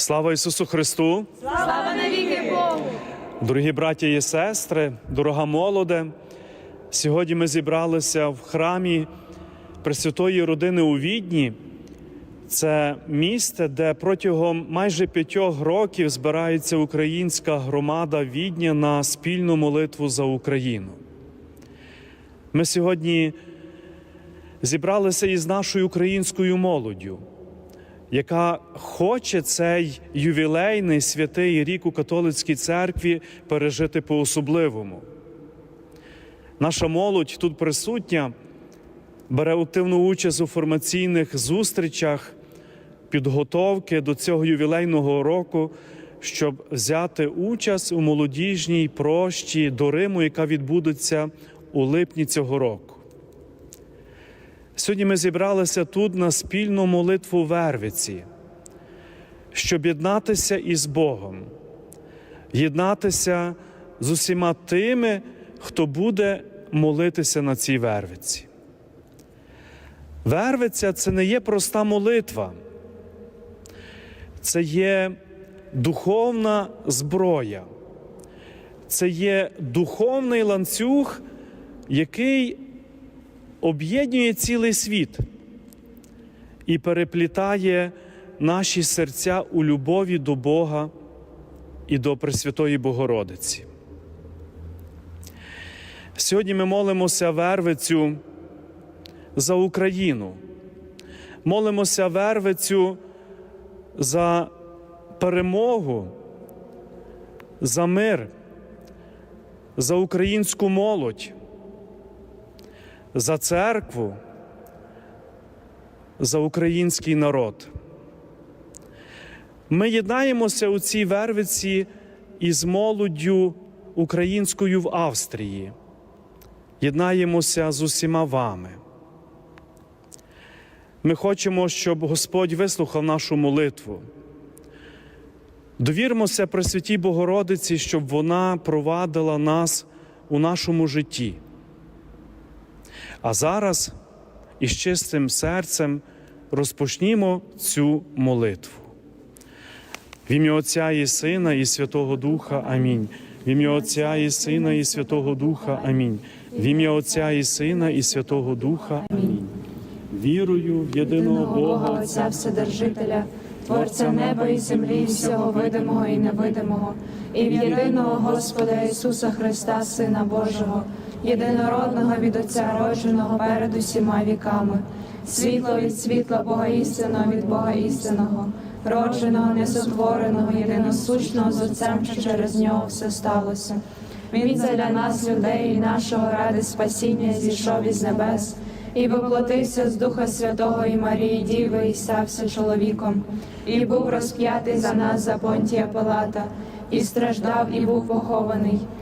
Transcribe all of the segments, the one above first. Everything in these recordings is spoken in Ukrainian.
Слава Ісусу Христу! Слава навіки Богу! Дорогі браті і сестри, дорога молоде. Сьогодні ми зібралися в храмі Пресвятої родини у Відні. Це місце, де протягом майже п'ятьох років збирається українська громада Відня на спільну молитву за Україну. Ми сьогодні зібралися із нашою українською молоддю, яка хоче цей ювілейний святий рік у католицькій церкві пережити по-особливому. Наша молодь тут присутня, бере активну участь у формаційних зустрічах, підготовки до цього ювілейного року, щоб взяти участь у молодіжній прощі до Риму, яка відбудеться у липні цього року. Сьогодні ми зібралися тут на спільну молитву Вервиці, щоб єднатися із Богом, єднатися з усіма тими, хто буде молитися на цій вервиці. Вервиця це не є проста молитва, це є духовна зброя, це є духовний ланцюг, який об'єднує цілий світ і переплітає наші серця у любові до Бога і до Пресвятої Богородиці. Сьогодні ми молимося Вервицю за Україну, молимося Вервицю за перемогу, за мир, за українську молодь за церкву, за український народ. Ми єднаємося у цій вервиці із молоддю українською в Австрії. Єднаємося з усіма вами. Ми хочемо, щоб Господь вислухав нашу молитву. Довірмося Пресвятій Богородиці, щоб вона провадила нас у нашому житті. А зараз із чистим серцем розпочнімо цю молитву. В ім'я Отця і Сина, і Святого Духа Амінь. В ім'я Отця і Сина, і Святого Духа Амінь. В ім'я Отця і Сина, і Святого Духа Амінь. Вірую в єдиного Бога, Отця Вседержителя, Творця неба і землі, всього видимого і невидимого, і в єдиного Господа Ісуса Христа, Сина Божого, єдинородного від Отця родженого перед усіма віками, світло від світла Бога істинного від Бога істинного, родженого, несотвореного, єдиносущного з Отцем, що через нього все сталося. Він задля нас, людей, і нашого ради спасіння зійшов із небес і воплотився з Духа Святого і Марії Діви, і стався чоловіком, і був розп'ятий за нас за Понтія Пилата, і страждав, і був похований,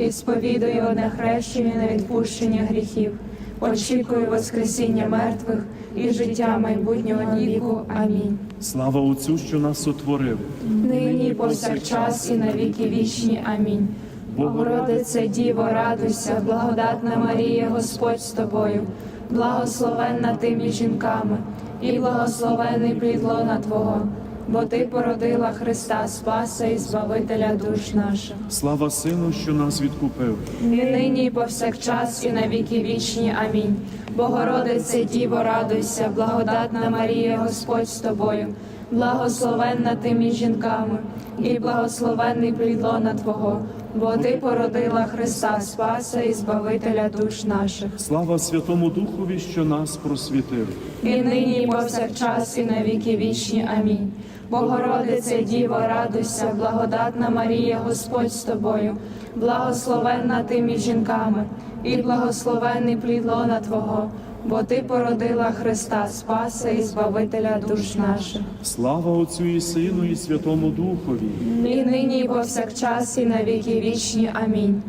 і сповідую одне хрещення на відпущення гріхів, очікую Воскресіння мертвих і життя майбутнього віку. Амінь. Слава Отцю, що нас утворив. Нині повсякчас і на віки вічні. Амінь. Богородице, Діво, радуйся, благодатна Марія, Господь з тобою, благословенна ти між жінками, і благословений плід лона Твого, бо Ти породила Христа Спаса і Збавителя душ наших. Слава Сину, що нас відкупив. І нині, і повсякчас, і на віки вічні. Амінь. Богородице, Діво, радуйся, благодатна Марія, Господь з тобою, благословенна ти між жінками, і благословенний плід лона Твого, бо Ти породила Христа Спаса і Збавителя душ наших. Слава Святому Духові, що нас просвітив. І нині, і повсякчас, і на віки вічні. Амінь. Богородице, Діво, радуйся, благодатна Марія, Господь з тобою, благословенна ти між жінками, і благословенний плід лона Твого, бо ти породила Христа, Спаса і Збавителя душ наших. Слава Отцю і Сину, і Святому Духові. І нині, і повсякчас, і на віки вічні. Амінь.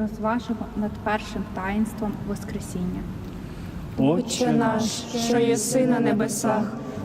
розважимо над першим таїнством Воскресіння. Отче наш, що єси на небесах,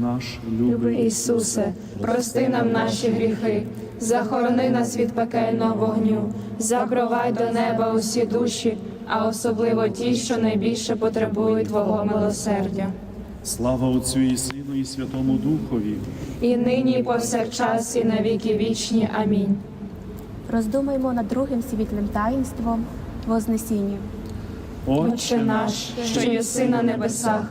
Наш любий Ісусе, прости нам наші гріхи, захорони нас від пекельного вогню, запровадь до неба усі душі, а особливо ті, що найбільше потребують Твого милосердя. Слава Отцю і Сину, і Святому Духові. І нині, і повсякчас, і на віки вічні. Амінь. Роздумаймо над другим світлим таїнством Вознесіння. Отче наш, що єси на небесах,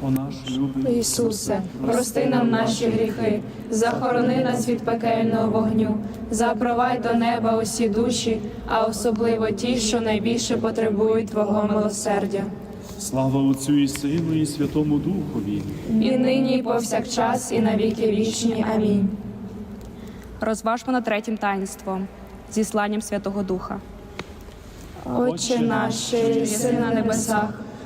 О наш любий Ісусе, прости нам наші гріхи, захорони нас від пекельного вогню, запровадь до неба усі душі, а особливо ті, що найбільше потребують Твого милосердя. Слава Отцю і Сину, і Святому Духові. І нині, і повсякчас, і на віки вічні. Амінь. Розважмо над третім таїнством зісланням Святого Духа. Отче наш, що єси на небесах,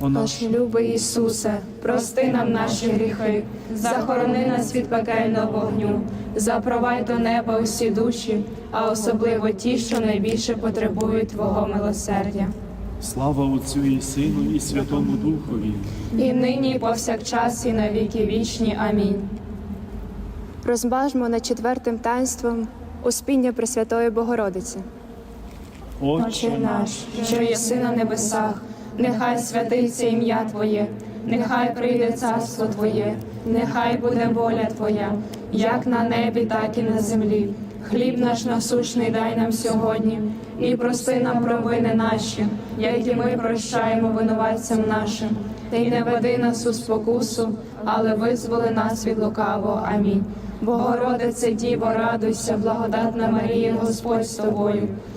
Наш любий Ісусе, прости нам наші гріхи, захорони нас від пекельного вогню, запровадь до неба усі душі, а особливо ті, що найбільше потребують Твого милосердя. слава Отцю і Сину, і Святому Духові. І нині, і повсякчас, і на віки вічні. Амінь. Розважмо над четвертим таїнством Успіння Пресвятої Богородиці. Отче наш, що єси на небесах, нехай святиться ім'я Твоє, нехай прийде царство Твоє, нехай буде воля Твоя, як на небі, так і на землі. Хліб наш насущний дай нам сьогодні, і прости нам провини наші, як і ми прощаємо винуватцям нашим. Та й не веди нас у спокусу, але визволи нас від лукавого. Амінь. Богородице Діво, радуйся, благодатна Марія, Господь з тобою,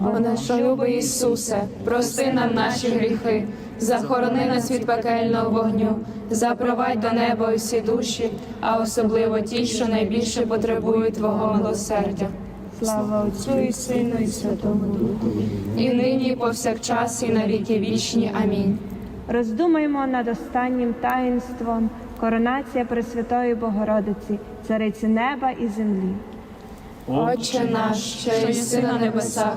О наш любий Ісусе, прости нам наші гріхи, захорони нас від пекельного вогню, запровадь до неба усі душі, а особливо ті, що найбільше потребують Твого милосердя. Слава Отцю і Сину, і Святому Духу, і нині, і повсякчас, і на віки вічні. Амінь. Роздумаймо над останнім таїнством коронація Пресвятої Богородиці, цариці неба і землі. Отче наш, що єси на небесах,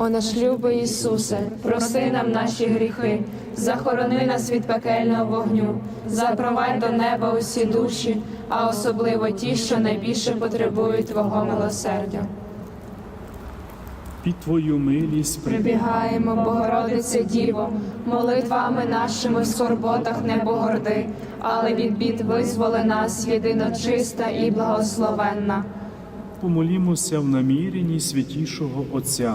О наш любий Ісусе, прости нам наші гріхи, захорони нас від пекельного вогню, запровадь до неба усі душі, а особливо ті, що найбільше потребують Твого милосердя. Під Твою милість Прибігаємо, Богородице Діво, молитвами нашими в скорботах не погорди, але від бід визволи нас, єдино чиста і благословенна. помолімося в наміренні святішого Отця.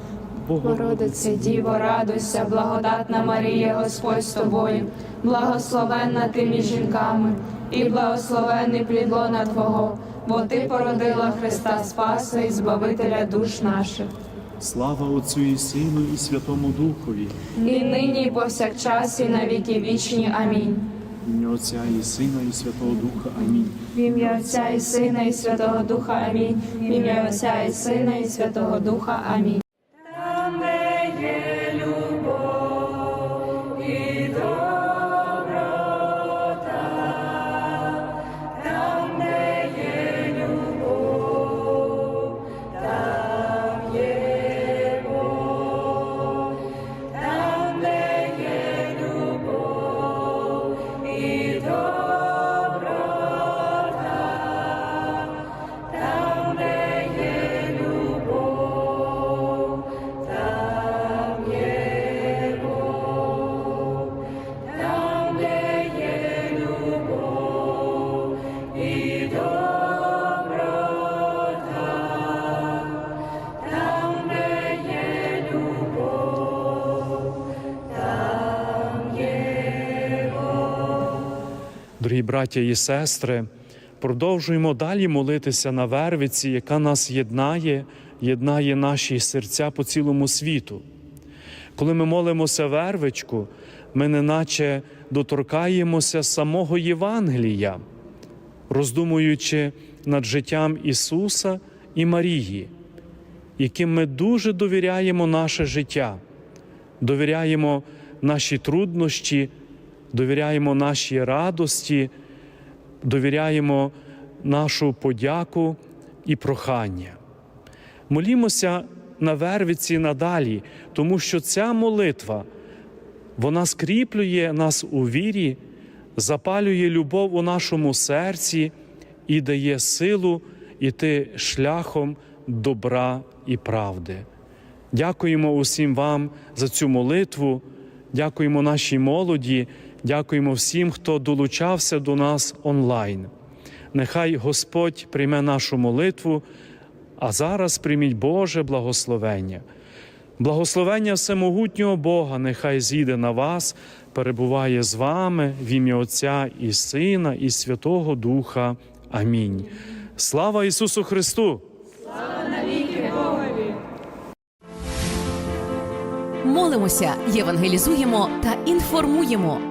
Богородице, Діво, радуйся, благодатна Марія, Господь з тобою, благословенна ти між жінками, і благословенний плід лона Твого, бо Ти породила Христа Спаса і Збавителя душ наших. слава Отцю і Сину і Святому Духові, І нині, і повсякчас, і на віки вічні. Амінь. ім'я Отця і Сина і Святого Духа. Амінь. В ім'я Отця і Сина, і Святого Духа. Амінь. В ім'я Отця і Сина, і Святого Духа. Амінь. Дорогі браття і сестри, продовжуємо далі молитися на Вервиці, яка нас єднає, єднає наші серця по цілому світу. Коли ми молимося Вервичку, ми неначе доторкаємося самого Євангелія, роздумуючи над життям Ісуса і Марії, яким ми дуже довіряємо наше життя, довіряємо наші труднощі, довіряємо наші радості, довіряємо нашу подяку і прохання. Молімося на Вервиці надалі, тому що ця молитва вона скріплює нас у вірі, запалює любов у нашому серці і дає силу іти шляхом добра і правди. Дякуємо усім вам за цю молитву, дякуємо нашій молоді, дякуємо всім, хто долучався до нас онлайн. Нехай Господь прийме нашу молитву, а зараз прийміть Боже благословення. Благословення всемогутнього Бога нехай зійде на вас, перебуває з вами в ім'я Отця і Сина, і Святого Духа. Амінь. Слава Ісусу Христу! Молимося, євангелізуємо та інформуємо.